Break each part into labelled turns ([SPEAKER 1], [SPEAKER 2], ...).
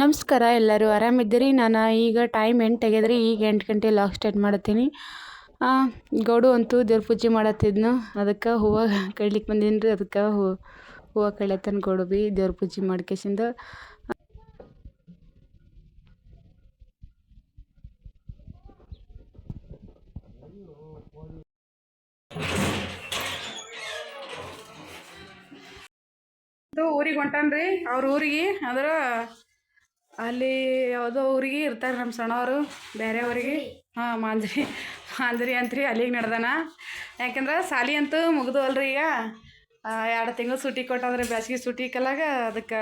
[SPEAKER 1] ನಮಸ್ಕಾರ ಎಲ್ಲರೂ, ಆರಾಮಿದ್ದೀರಿ? ನಾನು ಈಗ ಟೈಮ್ ಎಂಟು ತೆಗೆದ್ರಿ, ಈಗ ಎಂಟು ಗಂಟೆ ಲಾಕ್ ಸ್ಟಾರ್ಟ್ ಮಾಡ್ತೀನಿ ಗೌಡು ಅಂತೂ ದೇವ್ರ ಪೂಜೆ ಮಾಡತ್ತಿದ್ನು. ಅದಕ್ಕೆ ಹೂವು ಕಡ್ಲಿಕ್ಕೆ ಬಂದೀನಿ ರೀ ಅದಕ್ಕೆ ಹೂ, ಹೂವು ಕಡ್ಲತ್ತನ ಗೌಡು ಬಿ ದೇವ್ರ ಪೂಜೆ ಮಾಡ್ಕೇಸಿಂದ ಊರಿಗೆ ಹೊಂಟಾನ್ರಿ, ಅವ್ರ ಊರಿಗೆ ಅಂದ್ರೆ ಅಲ್ಲಿ ಯಾವುದೋ ಊರಿಗೆ ಇರ್ತಾರೆ ನಮ್ಮ ಸಣ್ಣವರು ಬೇರೆ ಊರಿಗೆ ಹಾಂ ಮಾಂಜ್ರಿ. ಮಾಂಜ್ರಿ ಅಂತ್ರಿ ಅಲ್ಲಿಗೆ ನಡೆದಾನ. ಯಾಕಂದ್ರೆ ಸಾಲಿ ಅಂತೂ ಮುಗಿದು ಅಲ್ರಿ ಈಗ. ಎರಡು ತಿಂಗಳು ಸೂಟಿ ಕೊಟ್ಟಂದ್ರೆ ಬ್ಯಾಸ್ಗೆ ಸೂಟಿ ಕಲಾಗ ಅದಕ್ಕೆ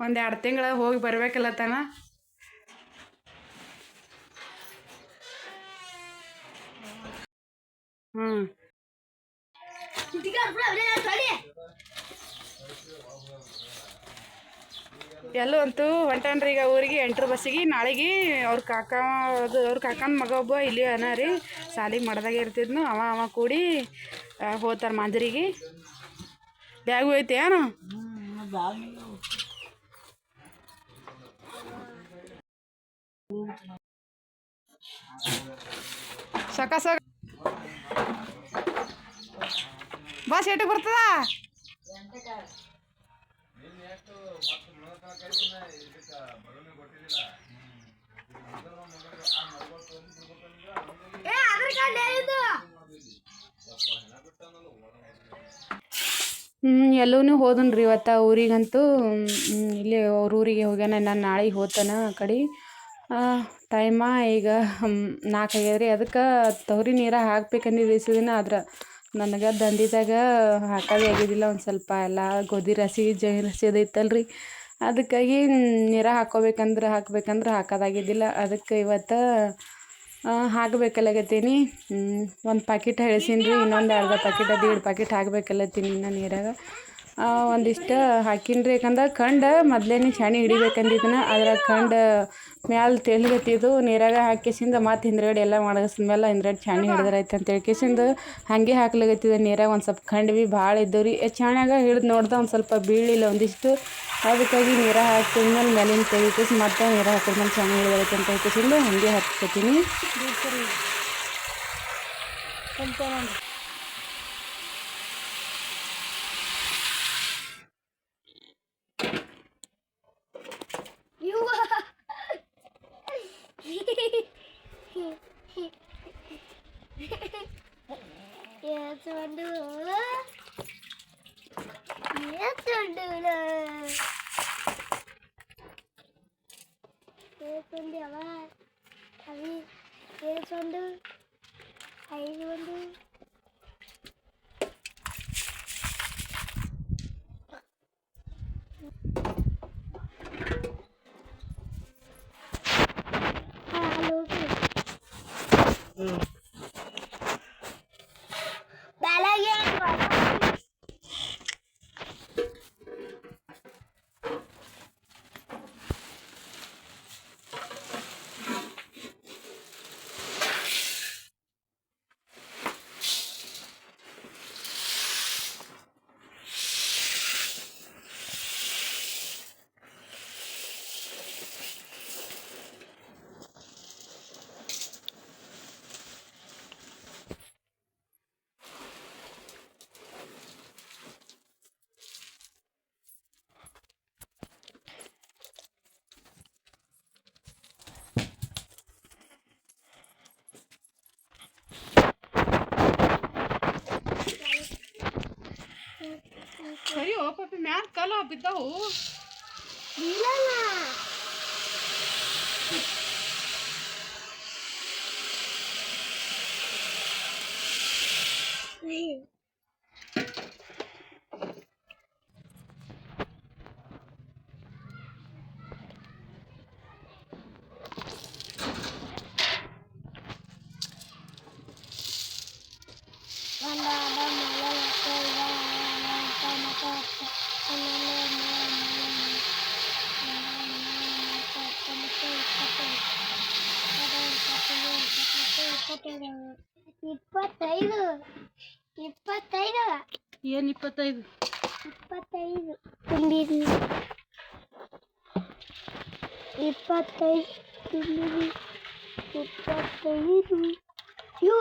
[SPEAKER 1] ಒಂದು ಎರಡು ತಿಂಗಳು ಹೋಗಿ ಬರ್ಬೇಕಲ್ಲತ್ತಾನ ಹ್ಞೂ ಎಲ್ಲೂ ಅಂತೂ ಹೊಂಟಾನ್ರಿ ಈಗ ಊರಿಗೆ ಎಂಟ್ರ ಬಸ್ಸಿಗೆ ನಾಳೆಗೆ ಅವ್ರ ಕಾಕ ಅದು ಅವ್ರ ಕಾಕನ ಮಗ ಒಬ್ಬ ಇಲ್ಲಿ ಅನ ರೀ ಶಾಲಿಗೆ ಮಾಡ್ದಾಗ ಇರ್ತಿದ್ನು. ಅವ ಅವ ಕೂಡಿ ಹೋತಾರ ಮಾಂಜರಿಗೆ ಬ್ಯಾಗು ಐತೆ ಏನು? ಸಕ ಸಕ ಬಸ್ ಎಟ್ಟಿಗೆ ಬರ್ತದ? ಎಲ್ಲೂ ಹೋದನ್ರಿ ಇವತ್ತು ಊರಿಗಂತೂ. ಇಲ್ಲಿ ಅವ್ರ ಊರಿಗೆ ಹೋಗ್ಯಾನ ನಾನು ನಾಳೆಗೆ ಹೋಗ್ತಾನ ಆ ಕಡೆ. ಟೈಮ ಈಗ ನಾಲ್ಕು ಆಗ್ಯದ್ರಿ. ಅದಕ್ಕೆ ತೊಗರಿ ನೀರ ಹಾಕ್ಬೇಕಂದಿದ್ದು ದಿನ ಆದ್ರೆ ನನಗೆ ದಂದಿದಾಗ ಹಾಕೋದೇ ಆಗಿದ್ದಿಲ್ಲ ಒಂದು ಸ್ವಲ್ಪ. ಎಲ್ಲ ಗೋಧಿ ರಸಿ ಜೈ ರಸಿ ಅದು ಇತ್ತಲ್ರಿ. ಅದಕ್ಕಾಗಿ ನೀರು ಹಾಕ್ಕೋಬೇಕಂದ್ರೆ ಹಾಕ್ಬೇಕಂದ್ರೆ ಹಾಕೋದಾಗಿದ್ದಿಲ್ಲ. ಅದಕ್ಕೆ ಇವತ್ತು ಹಾಕಬೇಕಲ್ಲಗತ್ತೀನಿ. ಒಂದು ಪಾಕಿಟ್ ರೀ ಇನ್ನೊಂದು ಅರ್ಧ ಪಾಕಿಟ್ ಅದು ಎರಡು ಪಾಕಿಟ್ ಹಾಕ್ಬೇಕಲ್ಲತ್ತೀನಿ ಇನ್ನು ನೀರಾಗ. ಒಂದಿಷ್ಟು ಹಾಕಿನ್ರಿ. ಯಾಕಂದ್ರೆ ಕಂಡು ಮೊದಲೇನೆ ಚಾಣಿ ಹಿಡಿಬೇಕಂದಿದ್ದನ ಅದ್ರಾಗ ಕಂಡು ಮ್ಯಾಲ ತೆಳ್ಗತ್ತಿದ್ದು ನೀರಾಗ ಹಾಕಿಸಿಂದ ಮತ್ತೆ ಹಿಂದ್ಗಡೆ ಎಲ್ಲ ಮಾಡಸಿದ್ಮೇಲೆ ಹಿಂದ್ಗಡೆ ಚಾಣಿ ಹಿಡಿದ್ರಾಯ್ತು ಅಂತ ಹೇಳ್ಕೇಸಿಂದ ಹಾಗೆ ಹಾಕ್ಲಗತ್ತಿದ್ದ ನೀರಾಗ ಒಂದು ಸ್ವಲ್ಪ ಭೀ ಭಾಳ ಇದ್ದವು ರೀ ಛಾಣ್ಯಾಗ ಹಿಡ್ದು ನೋಡ್ದೆ ಒಂದು ಸ್ವಲ್ಪ ಬೀಳಿಲ್ಲ ಒಂದಿಷ್ಟು. ಅದಕ್ಕಾಗಿ ನೀರ ಹಾಕಿದ್ಮೇಲೆ ಮೇಲಿನ ತೆಗಿಕೇಸಿ ಮತ್ತೆ ನೀರ ಹಾಕಿದ್ಮೇಲೆ ಚಾಣಿ ಹಿಡಿದೈತೆ ಅಂತ ಹೇಳ್ಕೇಸಿಂದ ಹಾಗೆ ಹಾಕ್ಕೊತೀನಿ
[SPEAKER 2] ఏసుడు ఏసుడు ఏసుంది అవా అవి
[SPEAKER 1] ఏసుండు ఐదు ಮ್ಯಾಲ ಕಲ್ಲ ಬಿದ್ದವು
[SPEAKER 2] ಬೀಳಲ್ಲ ಇಪ್ಪತ್ತೈದು ಇಪ್ಪತ್ತೈದು
[SPEAKER 1] ಏನು ಇಪ್ಪತ್ತೈದು
[SPEAKER 2] ಇಪ್ಪತ್ತೈದು ತುಂಬಿದ್ವಿ ಇಪ್ಪತ್ತೈದು ತುಂಬಿರಿ ಇಪ್ಪತ್ತೈದು ಯೋ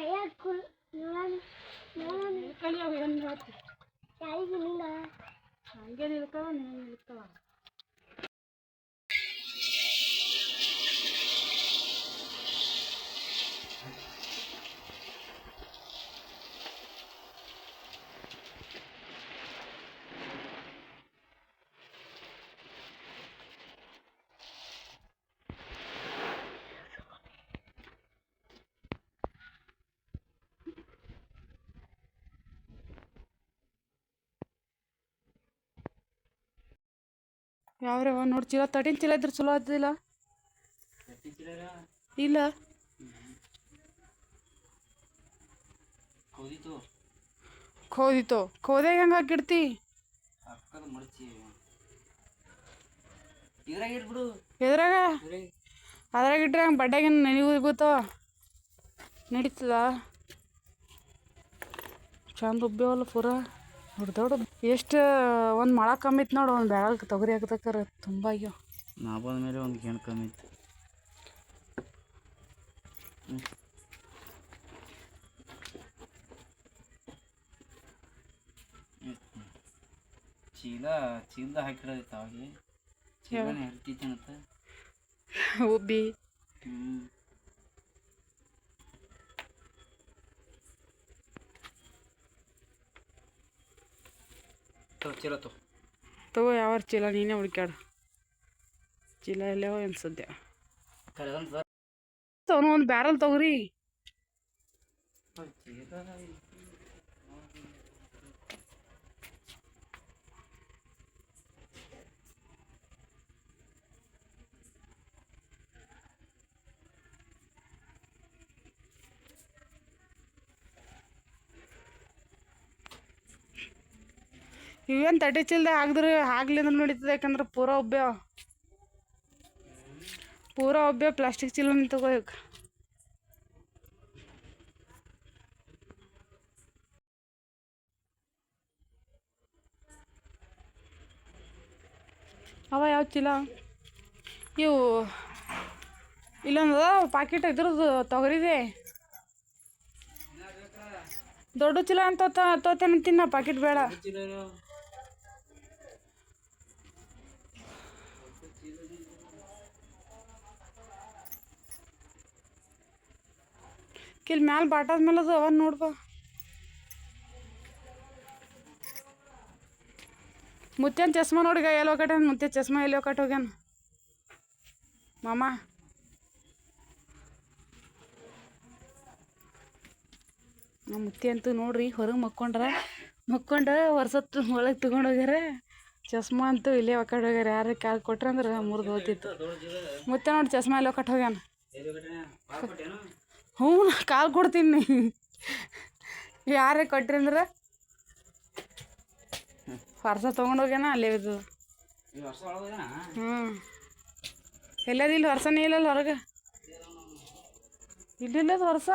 [SPEAKER 2] ಕೈಯಾಗ ಕುಲ್ ನೋಡೋಣ ನೋಡೋಣ ಯಾರಿಗಿಲ್ಲ
[SPEAKER 1] ಹಂಗೆ ನಿಲ್ಕವ ನೀನು ನಿಲ್ಕವ ಯಾವ್ರವ ನೋಡಿ ಚೀಲ ತಟಿನ ಚೀಲ ಇದ್ರೆ ಚಲೋ ಆದಿಲ್ಲ. ಇಲ್ಲ.
[SPEAKER 3] ಖೋದಿತೋ
[SPEAKER 1] ಖೋದಿತ್ತು ಖೋದಾಗ ಹೆಂಗೆ ಹಾಕಿಡ್ತಿ? ಎದ್ರಾಗ? ಅದ್ರಾಗ ಇಟ್ರೆ ಹಂಗೆ ಬಡ್ಡ್ಯಾಗ ನೆನವು ಗೊತ್ತೋ ನಡೀತದ? ಚಂದ ಉಬ್ಬೇವಲ್ಲ ಪೂರ. ದೊಡ್ಡ ದೊಡ್ಡ ಎಷ್ಟು ಒಂದು ಮೊಳ ಕಮ್ಮಿ ಇತ್ತು ನೋಡು ಒಂದು ಬೆಳಗ್ಗೆ ತೊಗರಿ ಹಾಕ್ತಕ್ಕಾರೆ ತುಂಬ ಆಗ್ಯಾವ.
[SPEAKER 3] ನಾ ಬಂದ ಮೇಲೆ ಒಂದು ಗೇಣು ಕಮ್ಮಿ ಇತ್ತು. ಚೀಲ ಚೀಲದ ಹಾಕಿಡೋದಿತ್ತು ಅವಾಗ. ಚೀಲನೇ ಹಿಡ್ತಿತ್ತೇನತ್ತ
[SPEAKER 1] ಉಬ್ಬಿ.
[SPEAKER 3] ಹ್ಞೂ ಚೀಲ ತೋ.
[SPEAKER 1] ತಗೋ ಯಾವ ಚೀಲ ನೀನೇ ಹುಡ್ಕ್ಯಾಡು. ಚೀಲ ಎಲ್ಲೋ ಏನು ಸದ್ಯ. ಅವನು ಒಂದು ಬ್ಯಾರಲ್ ತೊಗರಿ. ಇವೇನು ತಟ್ಟಿ ಚೀಲ್ದಾಗ ಆಗ್ಲಿ ಅಂದ್ರೆ ನಡೀತದೆ ಯಾಕಂದ್ರೆ ಪೂರ ಒಬ್ಬ. ಪೂರ ಒಬ್ಬ ಪ್ಲಾಸ್ಟಿಕ್ ಚೀಲನ ತಗೋ ಈಗ ಅವ ಯಾವ ಚೀಲ? ಇವು ಇಲ್ಲೊಂದು ಪಾಕೆಟ್ ಇದ್ರದ್ದು ತೊಗರಿದೆ. ದೊಡ್ಡ ಚೀಲ ಅಂತ ತೋತೇನೆ ತಿನ್ನ ಪಾಕೆಟ್ ಬೇಡ.
[SPEAKER 3] ಚೀಲ
[SPEAKER 1] ಮ್ಯಾಲೆ ಬಾಟದ ಮೇಲೆ ಅದು ಅವನ್ ನೋಡ್ಬ ಮುತ್ಯನ್ ಚಸ್ಮಾ ನೋಡಿಗ ಎಲ್ಲಿ ಹೋಗಟ ಮುತ್ಯ ಚಸ್ಮಾ ಎಲ್ಲಿ ಹೋಗಟ್ ಹೋಗ್ಯಾನ. ಮಾಮ. ನಮ್ಮ ಮುತ್ತಿ ಅಂತೂ ನೋಡ್ರಿ, ಹೊರಗೆ ಮಕ್ಕೊಂಡ್ರ, ಮಕ್ಕೊಂಡು ವರ್ಷತ್ತು ಒಳಗೆ ತಗೊಂಡು ಹೋಗ್ಯಾರ. ಚಸ್ಮಾ ಅಂತೂ ಇಲ್ಲೇ ಒಕ್ಕಟ್ ಹೋಗ್ಯಾರ ಯಾರು ಕಾಲ್ ಕೊಟ್ರೆ ಅಂದ್ರೆ ಮುರಿದು ಹೋಗ್ತಿತ್ತು. ಮುತ್ತೆ ನೋಡಿ ಚಸ್ಮಾ ಎಲ್ಲಿ ಒಕ್ಕಟ್ ಹೋಗ್ಯಾನ. ಹ್ಞೂ ಕಾಲು ಕೊಡ್ತೀನಿ. ಯಾರೇ ಕೊಟ್ರಿ ಅಂದ್ರೆ? ವರ್ಷ ತೊಗೊಂಡು ಹೋಗ್ಯಾನ ಅಲ್ಲೇ ಇದು ಹ್ಞೂ ಎಲ್ಲದಿಲ್ಲ ವರ್ಷನೇ ಇಲ್ಲಲ್ಲ ಹೊರಗೆ? ಇಲ್ಲಿಲ್ಲದ ವರ್ಷ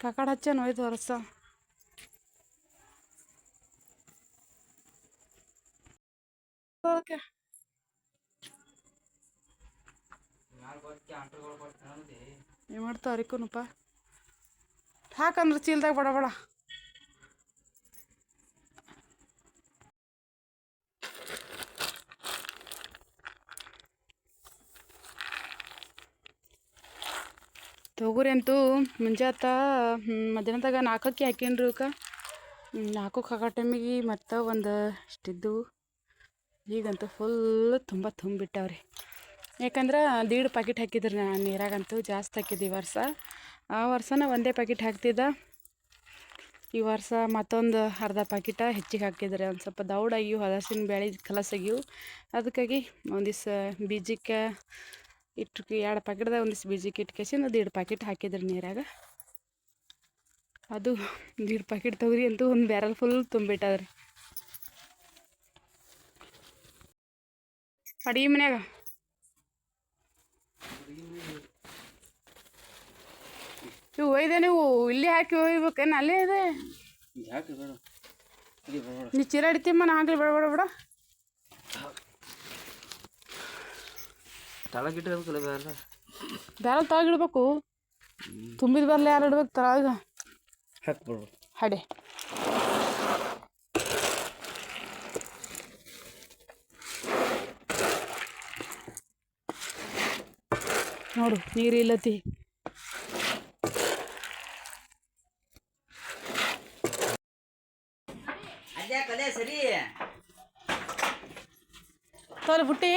[SPEAKER 1] ಕಕಡ ಹಚ್ಚ ನೋಯ್ತು ವರ್ಷ
[SPEAKER 3] ಅನ್ನೋದೇ
[SPEAKER 1] ಏನು ಮಾಡ್ತಾವ ಅರಿಕೂನಪ್ಪ ಹಾಕಂದ್ರೆ ಚೀಲ್ದಾಗ ಬಡ ಬಡ. ತೊಗರಿ ಅಂತೂ ಮುಂಜಾತ ಮಧ್ಯಾಹ್ನದಾಗ ನಾಲ್ಕಕ್ಕೆ ಹಾಕೇನ್ರಿ ಇವಕ್ಕೆ ನಾಲ್ಕಕ್ಕೆ ಹಾಕೋ ಟೈಮಿಗೆ ಮತ್ತು ಒಂದು ಇಷ್ಟಿದ್ದು ಈಗಂತೂ ಫುಲ್ ತುಂಬ ತುಂಬಿಟ್ಟವ್ರಿ. ಯಾಕಂದ್ರೆ ದೀಡ್ ಪ್ಯಾಕೆಟ್ ಹಾಕಿದ್ರಿ ನಾನು ನೀರಾಗಂತೂ ಜಾಸ್ತಿ ಹಾಕಿದ್ದೆ ಈ ವರ್ಷ. ಆ ವರ್ಷನ ಒಂದೇ ಪ್ಯಾಕೆಟ್ ಹಾಕ್ತಿದ್ದ. ಈ ವರ್ಷ ಮತ್ತೊಂದು ಅರ್ಧ ಪಾಕಿಟ ಹೆಚ್ಚಿಗೆ ಹಾಕಿದ್ರೆ ಒಂದು ಸ್ವಲ್ಪ ದೌಡಾಗಿವು ಹಲಸಿನ ಬೇಳೆ ಕಲಸಾಗಿವು ಅದಕ್ಕಾಗಿ ಒಂದಿವ್ಸ ಬೀಜಕ್ಕೆ ಇಟ್ಟು ಎರಡು ಪಾಕಿಟ್ದಾಗ ಒಂದಿವ್ಸ ಬೀಜಕ್ಕೆ ಒಂದು ದೀಡ್ ಪಾಕಿಟ್ ಹಾಕಿದ್ರು ನೀರಾಗ. ಅದು ದೀಡ್ ಪಾಕಿಟ್ ತೊಗರಿ ಅಂತೂ ಒಂದು ಬ್ಯಾರಲ್ ಫುಲ್ ತುಂಬಿಟ್ಟದ್ರಿ ಅಡಿಗೆ ಮನ್ಯಾಗ. ಇವು ಒಯ್ದೆ ನೀವು ಇಲ್ಲಿ ಹಾಕಿ ಒಯ್ಬೇಕೇನು ಅಲ್ಲೇ ಇದೆ? ನೀ ಚೀರ ಹಿಡಿತೀಮ್ಮ ನಾ ಹಾಕಿ ಬೇಡ ಬೇಡ ಬೇಡ.
[SPEAKER 3] ತಳಗಿಟ್ಟು ಬೇರೆ ಬೇಡ?
[SPEAKER 1] ತಳಗಿಡ್ಬೇಕು. ತುಂಬಿದ ಬರಲಿ ಯಾರು ಇಡ್ಬೇಕು ತಳಗ?
[SPEAKER 3] ಹಾಕ್ಬಿಡ್ಬೇಕು
[SPEAKER 1] ಹಡೆ. ನೋಡು
[SPEAKER 3] ನೀರಿಲ್ಲತಿ. ಸರಿ.
[SPEAKER 1] ತೋಲ್ ಬುಟ್ಟಿ.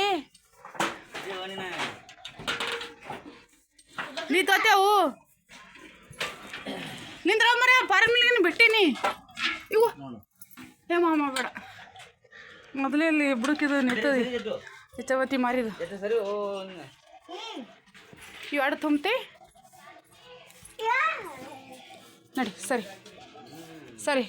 [SPEAKER 1] ನೀ ತೋತೇವು ನಿಂದ್ರ ಮರ ಪಾರಮಿಲ್ಗಿನ ಬಿಟ್ಟಿನಿ. ಇವು. ಏ ಮಾಮ ಬೇಡ. ಮೊದಲೇ ಇಲ್ಲಿ ಬುಡಕಿದು ನಿಂತದ
[SPEAKER 3] ಹೆಚ್ಚವತಿ
[SPEAKER 1] ಮಾರಿದ. ಮಾರಿದು
[SPEAKER 3] ಎಷ್ಟು ಸರಿ ಓ ನೀನು
[SPEAKER 1] ಇವು ಎರಡು ತುಂಬ್ತಿ ನಡಿ ಸರಿ. ಸರಿ.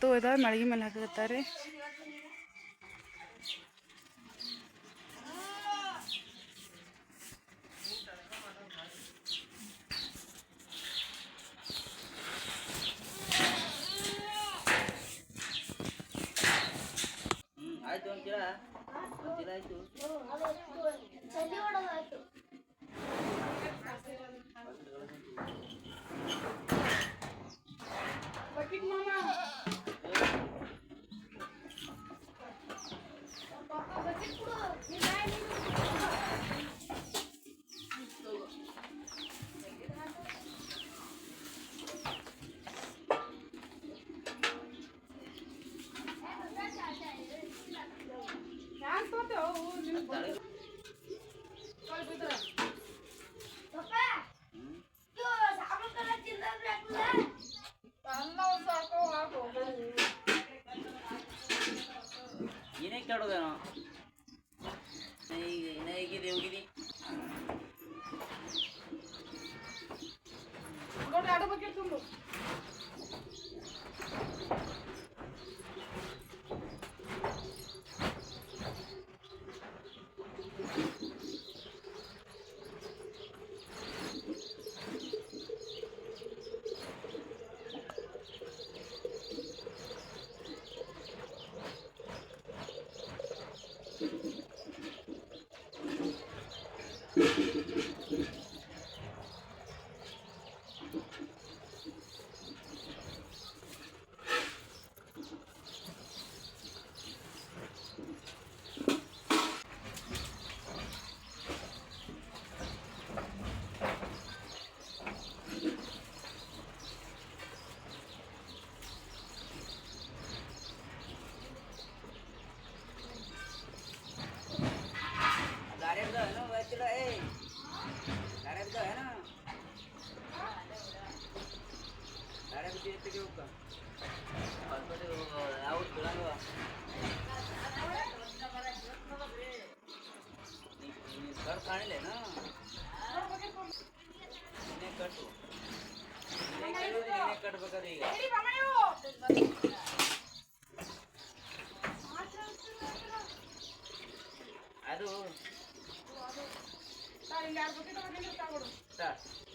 [SPEAKER 1] ಅಂತೂ ಇದಾವೆ ಮಳಗಿ ಮೇಲೆ ಹಾಕತ್ತಾರೆ
[SPEAKER 3] ಹ್ಞೂ ಆಯ್ತು ಒಂದು ಚೀಲ ಒಂದು ಚೀಲ ಆಯ್ತು ಕಟ್ ಕಾಣಿಲ್ಲೇನು ನೀನೇ ಕಟ್ಟು ನೀನೇ ಕೇಳಿದ್ರೆ ನೀನೇ ಕಟ್ಬೇಕಾದ್ರೆ ಈಗ ಅದು ಸ್ಟಾರ್ಟ್ ಜಡ್ಡಪ್ಪ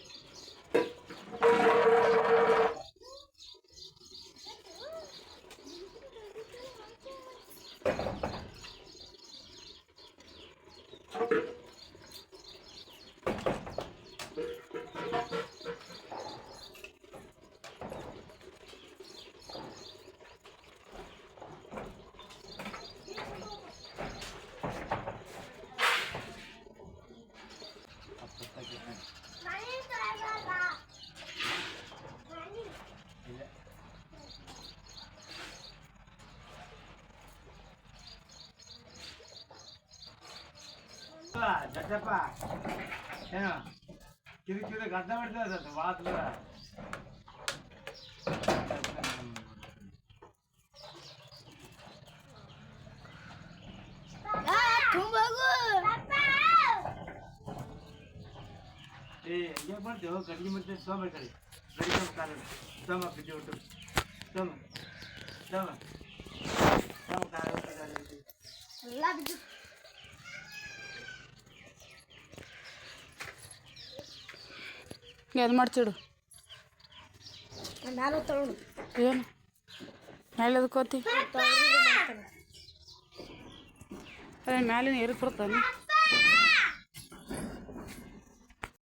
[SPEAKER 3] ಏನು ಕಿರಿ ಕಿರಿ ಗಡ್ಡ ಮಾಡ್ತದೆ ವಾತ್ಲ
[SPEAKER 2] ತುಂಬಾಗು
[SPEAKER 3] ಏ ಹೆಂಗೆ ಮಾಡ್ತೇವೆ ಗಡಿಗೆ ಮತ್ತೆ ಸೋಮ ಕಡೆ ಗಡಿ ಸೋಮ ಕಾಲ ಸೋಮ ಬಿದ್ದು ಒಟ್ಟು ಸೋಮ ಸೋಮ ಸೋಮ ಕಾಲ
[SPEAKER 2] ಎಲ್ಲ ಬಿದ್ದು
[SPEAKER 1] ಅದು ಮಾಡ್ತಿಡು
[SPEAKER 2] ನಾನು ತಗೊಂಡು
[SPEAKER 1] ಏನು? ಹೇಳೋದಕ್ಕೋತಿ ಅದೇ ಮ್ಯಾಲಿನ ಏರಿಗೆ ಬರ್ತಾನೆ.